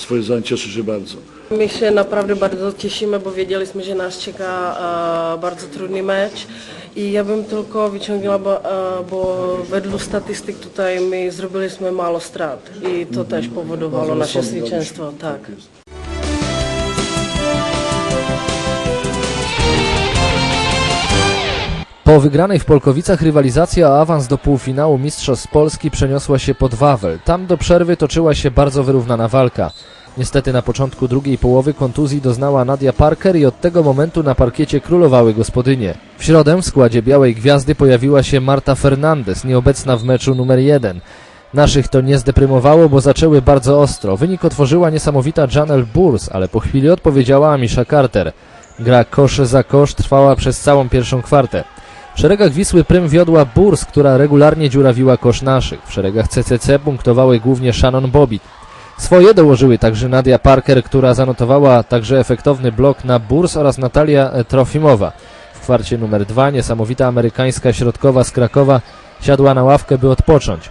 swoje zajęcie. Cieszę się bardzo. My się naprawdę bardzo cieszymy, bo wiedzieliśmy, że nas czeka e, bardzo trudny mecz i ja bym tylko wyciągnęła, bo, e, bo według statystyk tutaj my zrobiliśmy mało strat i to też powodowało nasze zwycięstwo. Tak. Po wygranej w Polkowicach rywalizacja o awans do półfinału Mistrzostw Polski przeniosła się pod Wawel. Tam do przerwy toczyła się bardzo wyrównana walka. Niestety na początku drugiej połowy kontuzji doznała Nadia Parker i od tego momentu na parkiecie królowały gospodynie. W środę w składzie Białej Gwiazdy pojawiła się Marta Fernandez, nieobecna w meczu numer jeden. Naszych to nie zdeprymowało, bo zaczęły bardzo ostro. Wynik otworzyła niesamowita Janelle Burs, ale po chwili odpowiedziała Amisha Carter. Gra kosz za kosz trwała przez całą pierwszą kwartę. W szeregach Wisły prym wiodła Burs, która regularnie dziurawiła kosz naszych. W szeregach CCC punktowały głównie Shannon Bobbitt. Swoje dołożyły także Nadia Parker, która zanotowała także efektowny blok na Burs oraz Natalia Trofimowa. W kwarcie numer dwa niesamowita amerykańska środkowa z Krakowa siadła na ławkę, by odpocząć.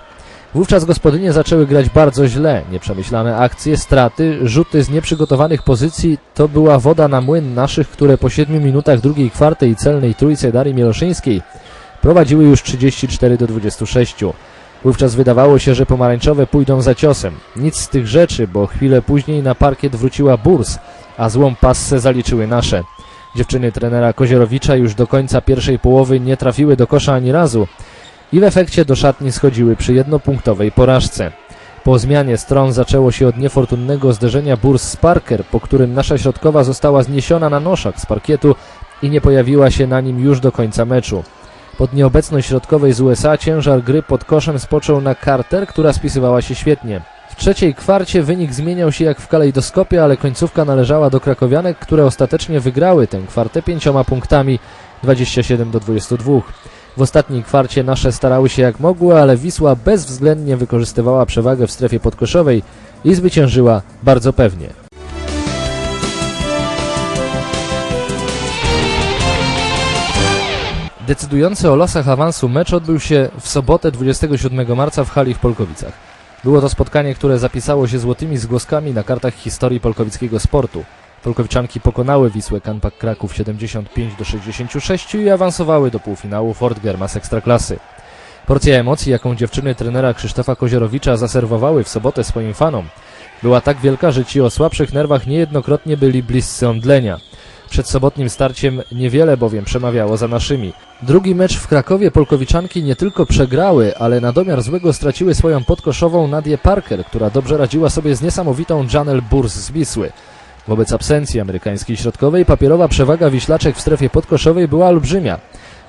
Wówczas gospodynie zaczęły grać bardzo źle. Nieprzemyślane akcje, straty, rzuty z nieprzygotowanych pozycji to była woda na młyn naszych, które po 7 minutach drugiej kwarty i celnej trójce Darii Mieloszyńskiej prowadziły już 34 do 26. Wówczas wydawało się, że pomarańczowe pójdą za ciosem. Nic z tych rzeczy, bo chwilę później na parkiet wróciła Burs, a złą passę zaliczyły nasze. Dziewczyny trenera Kozierowicza już do końca pierwszej połowy nie trafiły do kosza ani razu i w efekcie do szatni schodziły przy jednopunktowej porażce. Po zmianie stron zaczęło się od niefortunnego zderzenia Burs z Parker, po którym nasza środkowa została zniesiona na noszach z parkietu i nie pojawiła się na nim już do końca meczu. Pod nieobecność środkowej z USA ciężar gry pod koszem spoczął na Carter, która spisywała się świetnie. W trzeciej kwarcie wynik zmieniał się jak w kalejdoskopie, ale końcówka należała do krakowianek, które ostatecznie wygrały tę kwartę pięcioma punktami 27 do 22. W ostatniej kwarcie nasze starały się jak mogły, ale Wisła bezwzględnie wykorzystywała przewagę w strefie podkoszowej i zwyciężyła bardzo pewnie. Decydujący o losach awansu mecz odbył się w sobotę 27 marca w hali w Polkowicach. Było to spotkanie, które zapisało się złotymi zgłoskami na kartach historii polkowickiego sportu. Polkowiczanki pokonały Wisłę Kanpak Kraków 75 do 66 i awansowały do półfinału Fort Germas Ekstraklasy. Porcja emocji, jaką dziewczyny trenera Krzysztofa Kozierowicza zaserwowały w sobotę swoim fanom, była tak wielka, że ci o słabszych nerwach niejednokrotnie byli bliscy omdlenia. Przed sobotnim starciem niewiele bowiem przemawiało za naszymi. Drugi mecz w Krakowie Polkowiczanki nie tylko przegrały, ale na domiar złego straciły swoją podkoszową Nadię Parker, która dobrze radziła sobie z niesamowitą Janelle Burs z Wisły. Wobec absencji amerykańskiej środkowej papierowa przewaga wiślaczek w strefie podkoszowej była olbrzymia.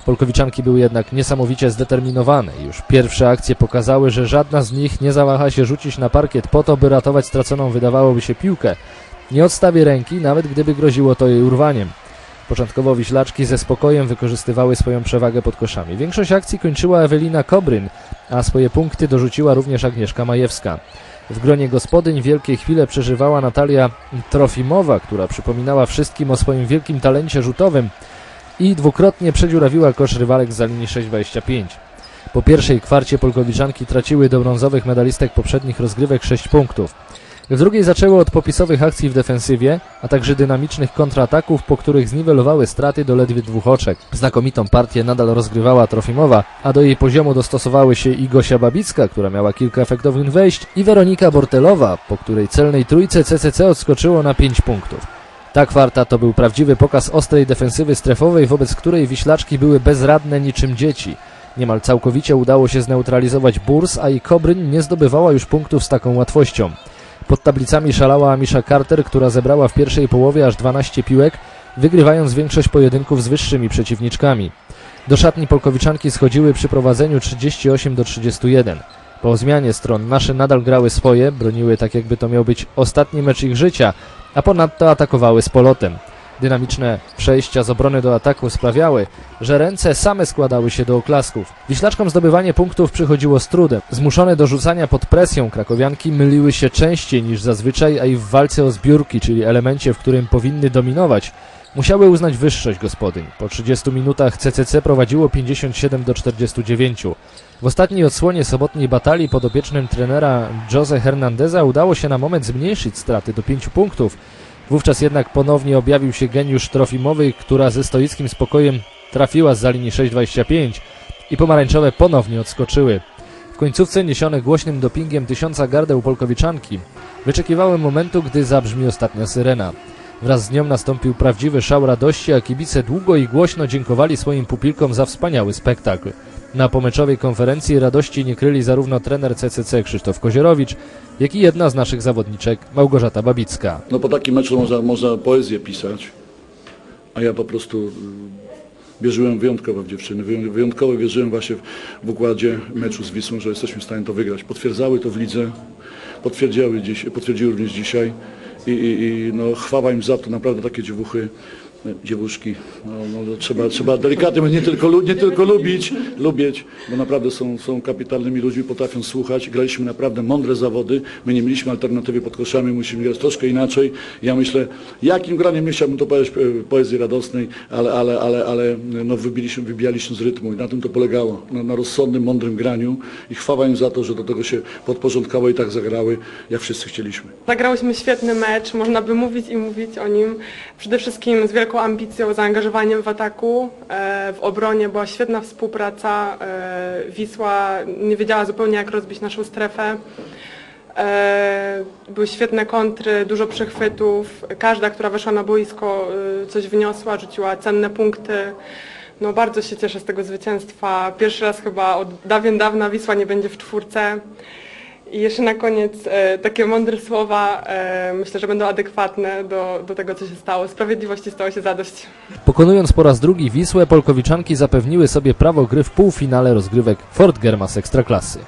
Polkowiczanki były jednak niesamowicie zdeterminowane. Już pierwsze akcje pokazały, że żadna z nich nie zawaha się rzucić na parkiet po to, by ratować straconą wydawałoby się piłkę. Nie odstawi ręki, nawet gdyby groziło to jej urwaniem. Początkowo Wiślaczki ze spokojem wykorzystywały swoją przewagę pod koszami. Większość akcji kończyła Ewelina Kobryn, a swoje punkty dorzuciła również Agnieszka Majewska. W gronie gospodyń wielkie chwile przeżywała Natalia Trofimowa, która przypominała wszystkim o swoim wielkim talencie rzutowym i dwukrotnie przedziurawiła kosz rywalek za linii 6,25. Po pierwszej kwarcie Polkowiczanki traciły do brązowych medalistek poprzednich rozgrywek 6 punktów. W drugiej zaczęły od popisowych akcji w defensywie, a także dynamicznych kontrataków, po których zniwelowały straty do ledwie dwóch oczek. Znakomitą partię nadal rozgrywała Trofimowa, a do jej poziomu dostosowały się i Gosia Babicka, która miała kilka efektownych wejść, i Weronika Bortelowa, po której celnej trójce CCC odskoczyło na 5 punktów. Ta kwarta to był prawdziwy pokaz ostrej defensywy strefowej, wobec której wiślaczki były bezradne niczym dzieci. Niemal całkowicie udało się zneutralizować Burs, a i Kobryn nie zdobywała już punktów z taką łatwością. Pod tablicami szalała Amisha Carter, która zebrała w pierwszej połowie aż 12 piłek, wygrywając większość pojedynków z wyższymi przeciwniczkami. Do szatni Polkowiczanki schodziły przy prowadzeniu 38 do 31. Po zmianie stron nasze nadal grały swoje, broniły tak jakby to miał być ostatni mecz ich życia, a ponadto atakowały z polotem. Dynamiczne przejścia z obrony do ataku sprawiały, że ręce same składały się do oklasków. Wiślaczkom zdobywanie punktów przychodziło z trudem. Zmuszone do rzucania pod presją krakowianki myliły się częściej niż zazwyczaj, a i w walce o zbiórki, czyli elemencie, w którym powinny dominować, musiały uznać wyższość gospodyń. Po 30 minutach CCC prowadziło 57 do 49. W ostatniej odsłonie sobotniej batalii podopiecznym trenera Jose Hernandeza udało się na moment zmniejszyć straty do 5 punktów. Wówczas jednak ponownie objawił się geniusz Trofimowy, która ze stoickim spokojem trafiła z linii 6.25 i pomarańczowe ponownie odskoczyły. W końcówce niesione głośnym dopingiem tysiąca gardeł Polkowiczanki wyczekiwały momentu, gdy zabrzmi ostatnia syrena. Wraz z nią nastąpił prawdziwy szał radości, a kibice długo i głośno dziękowali swoim pupilkom za wspaniały spektakl. Na pomeczowej konferencji radości nie kryli zarówno trener CCC Krzysztof Kozierowicz, jak i jedna z naszych zawodniczek Małgorzata Babicka. No po takim meczu można, można poezję pisać, a ja po prostu y, wierzyłem wyjątkowo w dziewczyny, Wyją- wyjątkowo wierzyłem właśnie w, w układzie meczu z Wisłą, że jesteśmy w stanie to wygrać. Potwierdzały to w lidze, potwierdziły, dziś, potwierdziły również dzisiaj i, i, no, chwała im za to, naprawdę takie dziewuchy, dziewuszki, no, no, trzeba, trzeba delikatnie, nie tylko, nie tylko lubić, lubić, bo naprawdę są, są kapitalnymi ludźmi, potrafią słuchać, graliśmy naprawdę mądre zawody, my nie mieliśmy alternatywy pod koszami, musimy grać troszkę inaczej. Ja myślę, jakim graniem nie chciałbym to powiedzieć e, poezji radosnej, ale, ale, ale, ale no, wybiliśmy, wybijaliśmy z rytmu i na tym to polegało, na, na rozsądnym, mądrym graniu i chwała im za to, że do tego się podporządkowały i tak zagrały, jak wszyscy chcieliśmy. Zagrałyśmy świetny mecz, można by mówić i mówić o nim. Przede wszystkim z wielką ambicją, zaangażowaniem w ataku. E, W obronie była świetna współpraca. E, Wisła nie wiedziała zupełnie jak rozbić naszą strefę. E, Były świetne kontry, dużo przechwytów. Każda, która weszła na boisko coś wniosła, rzuciła cenne punkty. No bardzo się cieszę z tego zwycięstwa. Pierwszy raz chyba od dawien dawna Wisła nie będzie w czwórce. I jeszcze na koniec e, takie mądre słowa, e, myślę, że będą adekwatne do, do tego, co się stało. Sprawiedliwości stało się zadość. Pokonując po raz drugi Wisłę, Polkowiczanki zapewniły sobie prawo gry w półfinale rozgrywek Fort Germas Ekstraklasy.